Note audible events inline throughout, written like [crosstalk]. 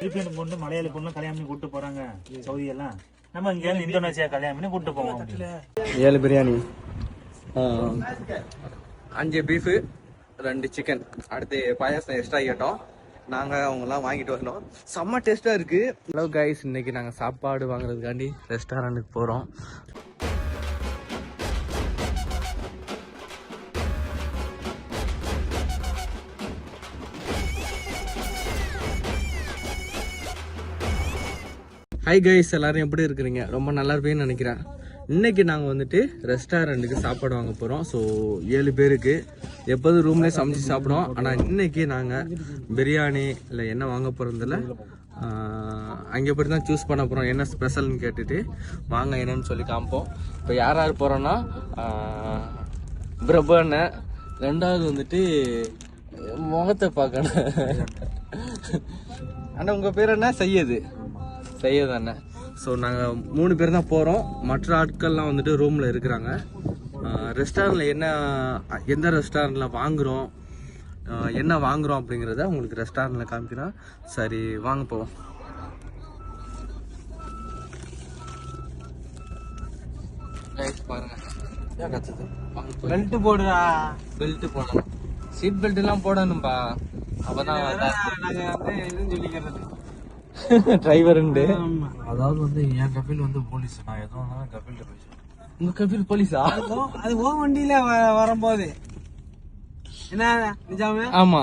Philippine பொண்ணு மலையாளி பொண்ணு கல்யாணம் பண்ணி கூட்டு போறாங்க. சவுதி எல்லாம் நம்ம இங்க இருந்து இந்தோனேசியா கல்யாணம் பண்ணி கூட்டு போவோம் ஏழு பிரியாணி. அஞ்சு பீஃபு ரெண்டு சிக்கன் அடுத்து பாயாசம் எக்ஸ்ட்ரா கேட்டோம் நாங்கள் அவங்கெல்லாம் வாங்கிட்டு வரணும் செம்ம டேஸ்ட்டாக இருக்குது ஹலோ கைஸ் இன்னைக்கு நாங்கள் சாப்பாடு வாங்குறதுக்காண்டி ரெஸ்டாரண்ட்டுக்கு போகிறோம் ஹை கைஸ் எல்லாரும் எப்படி இருக்கிறீங்க? ரொம்ப நல்லா இருப்பீங்கன்னு நினைக்கிறேன். இன்றைக்கி நாங்கள் வந்துட்டு ரெஸ்டாரண்ட்டுக்கு சாப்பாடு வாங்க போகிறோம் ஸோ ஏழு பேருக்கு எப்போதும் ரூம்லேயே சமைச்சு சாப்பிடுவோம். ஆனால் இன்றைக்கி நாங்கள் பிரியாணி இல்லை என்ன வாங்க போகிறதில்ல அங்கே போய் தான் சூஸ் பண்ண போகிறோம் என்ன ஸ்பெஷல்னு கேட்டுட்டு வாங்க என்னன்னு சொல்லி காமிப்போம். இப்போ யார் யார் போகிறோன்னா பிரபு அண்ணன். ரெண்டாவது வந்துட்டு முகத்தை பார்க்கணும். அண்ணா உங்கள் பேர் என்ன? சையது. செய்யது அண்ணன் ஸோ நாங்கள் மூணு பேர் தான் போகிறோம் மற்ற ஆட்கள்லாம் வந்துட்டு ரூமில் இருக்கிறாங்க. ரெஸ்டாரண்ட்டில் என்ன எந்த ரெஸ்டாரண்ட்டில் வாங்குகிறோம் என்ன வாங்குகிறோம் அப்படிங்கிறத உங்களுக்கு ரெஸ்டாரண்ட்டில் காமிக்கிறோம் சரி வாங்க போவோம். பாருங்க. பெல்ட் போடுறா. பெல்ட் போடணும். சீட் பெல்ட் எல்லாம் போடணும்பா. அப்பதான் நாங்க வந்து இதுன்னு சொல்லிக்கிறது டிரைவர் உண்டு. அதாவது வந்து என் கபில் வந்து போலீஸ் நான் எதுவும் இருந்தாலும் கபில் பேசுவேன் உங்க கபில் போலீஸா அது ஓ வண்டியில வ- வரும்போது. என்ன நிஜாமே? ஆமா.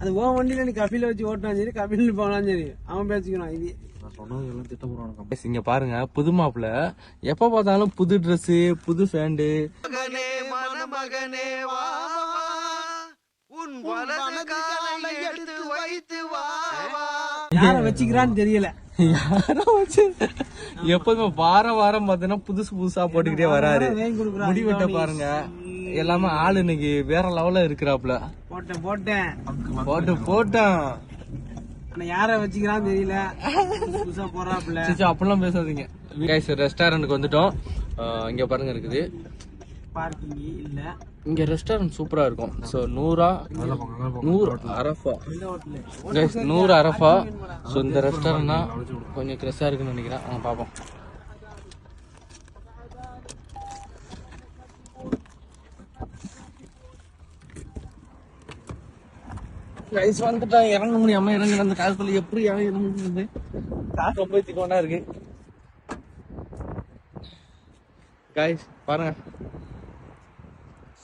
அது ஓ வண்டியில நீ கபில வச்சு ஓட்டினாலும் சரி கபில் போனாலும் சரி அவன் பேசிக்கணும் இது. இங்க பாருங்க புது மாப்பிள்ள எப்ப பார்த்தாலும் புது Dress புது ஃபேண்டு யார வச்சுக்கிறான்னு தெரியல. யாரோ வச்சு? எப்போதுமே வாரம் வாரம் பாத்தீங்கன்னா புதுசு புதுசா போட்டுக்கிட்டே வராரு. வாங்கி கொடுக்குறான். முடி வெட்ட பாருங்க. எல்லாமே ஆளு இன்னைக்கு வேற லெவல்ல இருக்கிறாப்ல போட்டேன் போட்டேன். போட்டு போட்டான். யார வச்சுக்கிறான்னு தெரியல. புதுசு சிச்சு அப்படிலாம் பேசாதீங்க. ரெஸ்டாரண்ட்டுக்கு வந்துட்டோம். இங்க பாருங்க இருக்குது. பார்க்கிங் இல்ல. இங்க ரெஸ்டாரண்ட் சூப்பரா இருக்கும். சோ நூறா நூறு அரஃபா. கைஸ் நூறு அரஃபா. ஸோ இந்த ரெஸ்டாரண்ட் தான் கொஞ்சம் க்ரெஸ்ஸாக இருக்குன்னு நினைக்கிறேன். அவங்க பார்ப்போம் கைஸ் வந்துட்டா. இறங்க முடியாம இறங்குற அந்த காலத்துல எப்படி இறங்க காசு ரொம்ப திக்கோண்டா இருக்கு. கைஸ் பாருங்க.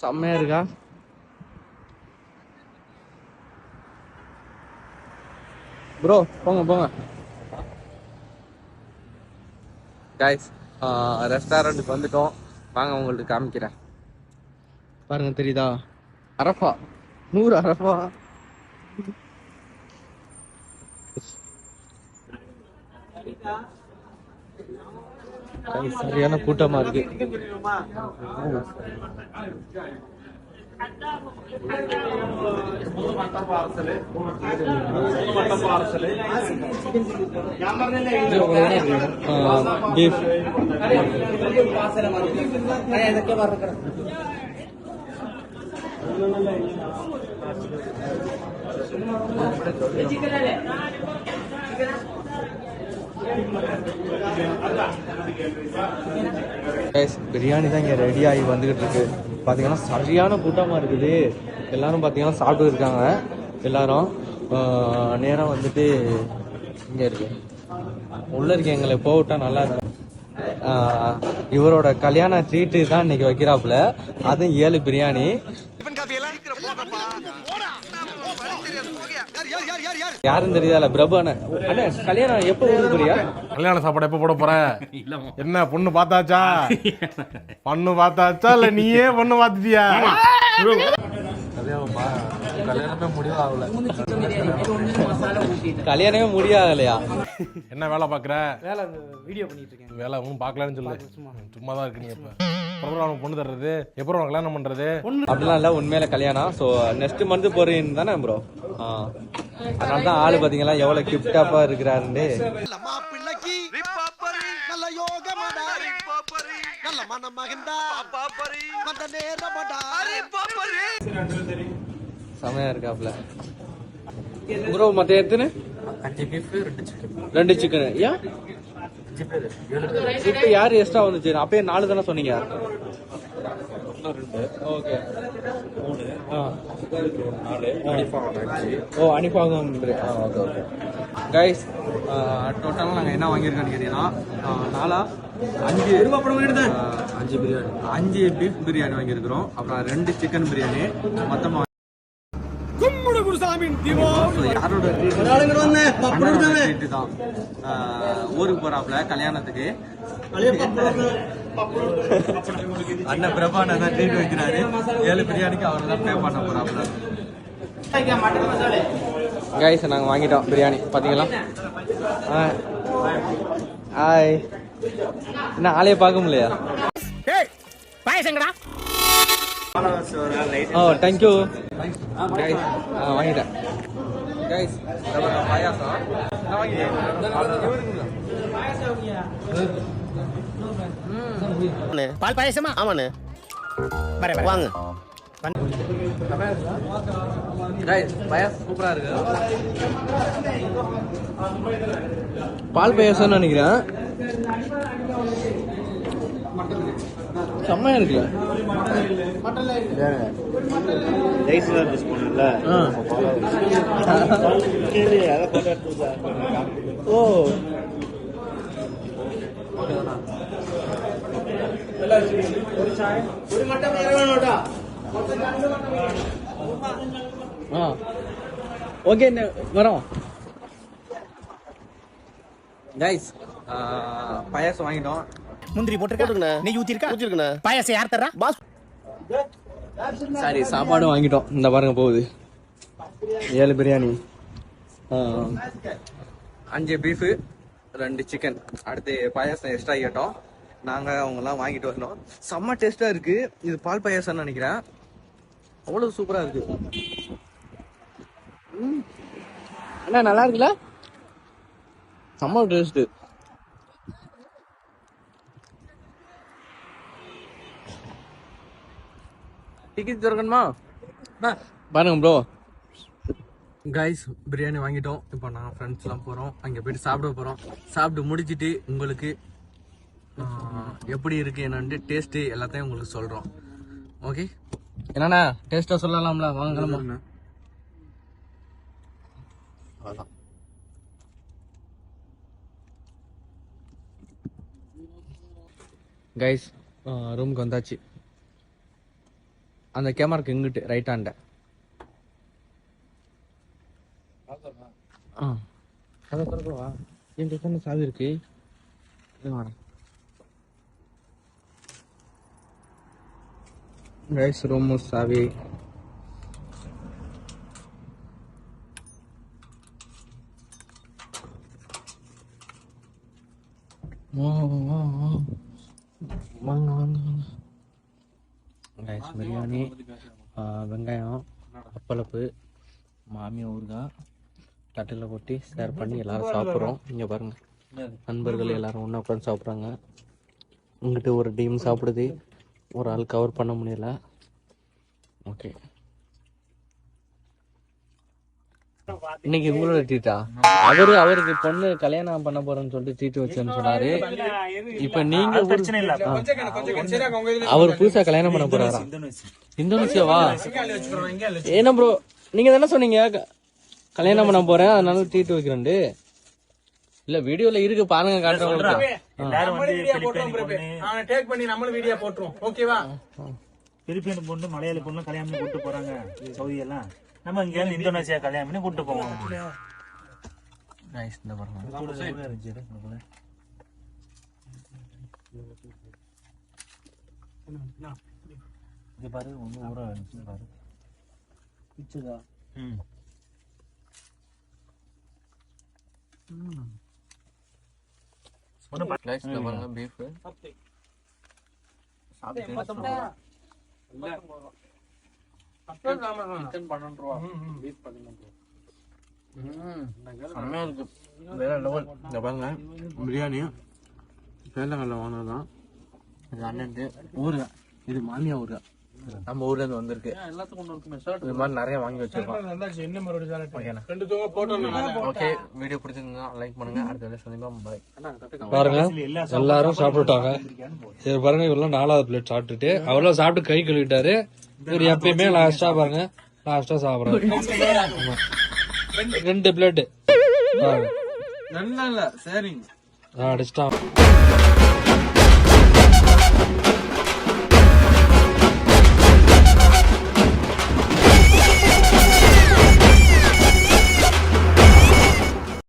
செம்மையா இருக்கா? ப்ரோ போங்க போங்க. கைஸ் ரெஸ்டாரண்ட்டுக்கு வந்துட்டோம். வாங்க உங்களுக்கு காமிக்கிறேன். பாருங்க தெரியுதா? அரஃபா. நூறு அரஃபா. சரியான கூட்டமா இருக்கு பீஃப் கைஸ் பிரியாணி தான் இங்கே ரெடி ஆகி வந்துகிட்டு இருக்கு. பார்த்தீங்கன்னா சரியான கூட்டமாக இருக்குது. எல்லாரும் பார்த்தீங்கன்னா சாப்பிட்டு இருக்காங்க. எல்லாரும் நேராக வந்துட்டு இங்கே இருக்கு. உள்ள இருக்க எங்களை போவிட்டா நல்லா இருக்கும். இவரோட கல்யாண ட்ரீட்டு தான் இன்னைக்கு வைக்கிறாப்புல. அதுவும் ஏழு பிரியாணி யாரும் தெரியாதுல பிரபு அண்ணே கல்யாணம் எப்போ பிரியா கல்யாண சாப்பாடு எப்ப போட போற? என்ன பொண்ணு பார்த்தாச்சா? [laughs] பொண்ணு பார்த்தாச்சா? இல்ல நீயே பொண்ணு பார்த்துட்டியா? கல்யாணமே முடிவாகல. கல்யாணமே முடியாகலையா? என்ன வேலை பாக்குற வேலை வீடியோ பண்ணிட்டு இருக்கேன் வேலை ஒன்றும் பார்க்கலன்னு சொல்லு. சும்மா. தான் இருக்கு நீ இப்ப. அப்புறம் அவனுக்கு பொண்ணு தர்றது? எப்பறம் கல்யாணம் பண்றது? அப்படிலாம் இல்ல உண்மையில கல்யாணம். ஸோ நெக்ஸ்ட் மந்த் போறீங்க தானே ப்ரோ அதனால தான் ஆளு பாத்தீங்களா எவ்வளவு கிப்டாப்பா இருக்கிறாருன்னு. நல்ல நேரமடா செமையா இருக்காப்ல. ப்ரோ மற்ற எத்தனை? அஞ்சு பீஃப் ரெண்டு சிக்கன் ரெண்டு சிக்கன் ஏன்? இப்போ யார் எக்ஸ்ட்ரா வந்துச்சு? அப்பயே நாலு தானே சொன்னீங்க. ஓகே. ஓ அனுப்பாகும் ஆ ஓகே ஓகே. கைஸ் டோட்டலாக நாங்கள் என்ன வாங்கியிருக்கோன்னு கேட்டீங்கன்னா நாலா அஞ்சு அஞ்சு பிரியாணி. அஞ்சு பீஃப் பிரியாணி வாங்கியிருக்கிறோம். அப்புறம் ரெண்டு சிக்கன் பிரியாணி. மொத்தமாக ஊருக்கு போறாப்ல கல்யாணத்துக்கு. அண்ணன் பிரபான தான் ட்ரீட் வைக்கிறாரு. ஏழு பிரியாணிக்கு அவர் தான் பே பண்ண போறாப்ல கைஸ் நாங்கள் வாங்கிட்டோம் பிரியாணி. பார்த்தீங்களா ஹாய் என்ன ஆளையே பார்க்க முடியலையா? ஓ தேங்க்யூ வாங்கிட்டேன் கைஸ் பாயாசம் பால் பாயசமா ஆமாண்ணே வாங்க பால் பாயாசம்னு நினைக்கிறேன் செம்மையா இருக்குல்ல. ரைஸ்லாம் மிஸ் பண்ணல ஆ. ஓ ஓகே வரோம். கைஸ் பாயாசம் வாங்கிட்டோம். முந்திரி போட்டுருக்கா? நெய் ஊத்திருக்கா ஊத்திருக்கா பாயாசம் யார் தர்றா? பாஸ் சாரி சாப்பாடும் வாங்கிட்டோம். இந்த பாருங்க போகுது. ஏழு பிரியாணி. அஞ்சு பீஃபு ரெண்டு சிக்கன் அடுத்து பாயாசம் எக்ஸ்ட்ரா கேட்டோம் நாங்கள் அவங்கெல்லாம் வாங்கிட்டு வரணும் செம்ம டேஸ்ட்டாக இருக்கு. இது பால் பாயாசம்னு நினைக்கிறேன். அவ்வளோ சூப்பராக இருக்கு. ம். அண்ணா நல்லா இருக்குல்ல? செம்ம டேஸ்ட்டு டிக்கெட் திறக்கணுமா? பாருங்க ப்ரோ கைஸ் பிரியாணி வாங்கிட்டோம். இப்போ நாங்கள் ஃப்ரெண்ட்ஸ்லாம் போகிறோம் அங்கே போயிட்டு சாப்பிட போகிறோம் சாப்பிட்டு முடிச்சிட்டு உங்களுக்கு எப்படி இருக்கு என்னன்ட்டு டேஸ்ட்டு எல்லாத்தையும் உங்களுக்கு சொல்கிறோம் ஓகே என்னண்ணா டேஸ்ட்டாக சொல்லலாம்ல? வாங்க கிளம்புங்க கைஸ் ரூமுக்கு வந்தாச்சு. அந்த கேமராக்கு இங்கிட்டு ரைட் ஹேண்ட ஆ. அதை திறக்கவா? என் தானே சாவி இருக்கு. கைஸ் ரூமு சாவி. வா, வா, வா. வாங்க வாங்க வாங்க ரைஸ் பிரியாணி வெங்காயம் அப்பளப்பு மாமியா ஊறுகாய் தட்டில் கொட்டி ஷேர் பண்ணி எல்லாரும் சாப்பிட்றோம். இங்கே பாருங்க. நண்பர்கள் எல்லாரும் ஒன்றா உட்காந்து சாப்பிட்றாங்க. உங்ககிட்ட ஒரு டீம் சாப்பிடுது. ஒரு ஆள் கவர் பண்ண முடியல. ஓகே இன்னைக்கு உங்களோட ட்ரீட்டா அவரு அவருக்கு பொண்ணு கல்யாணம் பண்ண போறேன்னு சொல்லிட்டு ட்ரீட் வச்சேன்னு சொன்னாரு. இப்ப நீங்க ஒரு- பிரச்சனை இல்ல. அவர் புதுசா கல்யாணம் பண்ண போறாரா? இந்தோனேசி இந்தோனேசியாவா என்ன ப்ரோ நீங்க தானே சொன்னீங்க க- கல்யாணம் பண்ண போறேன் அதனால ட்ரீட் வைக்கிறேன்ட்டு. இல்ல வீடியோல இருக்கு பாருங்க காட்டுறேன் எல்லாரும் வந்து பிலிப்பைன் பொண்ணு. டேக் பண்ணி நம்மளும் வீடியோ போட்டுருவோம். ஓகேவா பிலிப்பைன் பொண்ணு மலையாளி பொண்ணு கல்யாணம் பண்ணி கூட்டு போறாங்க சவுதி எல்லாம் நம்ம இங்க இருந்து இந்தோனேசியா கல்யாணம் பண்ணி கூட்டு போவோம். நைஸ் இந்த பாருங்க. இங்க பாரு ஒண்ணு ஊற இருந்துச்சு பாரு. ம். ஒண்ணு பா- நைஸ் இந்த பாருங்க பீஃப் சிக்கன் பன்னெண்டு ரூபா. பீஃப் செம்மையா இருக்கு. வேற லெவல் இந்த பாருங்க. பிரியாணி சேலங்கல்ல வாங்கினதுதான். இது அண்ணன் ஊறுகாய். இது மாமியா ஊறுகாய். நம்ம ஊர்ல இருந்து வந்திருக்கு. இது மாதிரி நிறைய வாங்கி வச்சிருக்கோம். ஓகே வீடியோ பிடிச்சிருந்தா லைக் பண்ணுங்க. அடுத்த வீடியோ சந்திப்போம். பாய் பாருங்க எல்லாரும் சாப்பிட்டுட்டாங்க. சரி பாருங்க இவரெல்லாம் நாலாவது பிளேட் சாப்பிட்டுட்டு அவரெல்லாம் சாப்பிட்டு கை கழுவிட்டாரு. இவர் எப்பயுமே லாஸ்டா பாருங்க லாஸ்டா சாப்பிடுறாரு. ஆமா. ரெண்டு பிளேட் பாருங்க. நல்லா இல்ல சரிங்க. அடிச்சிட்டான்.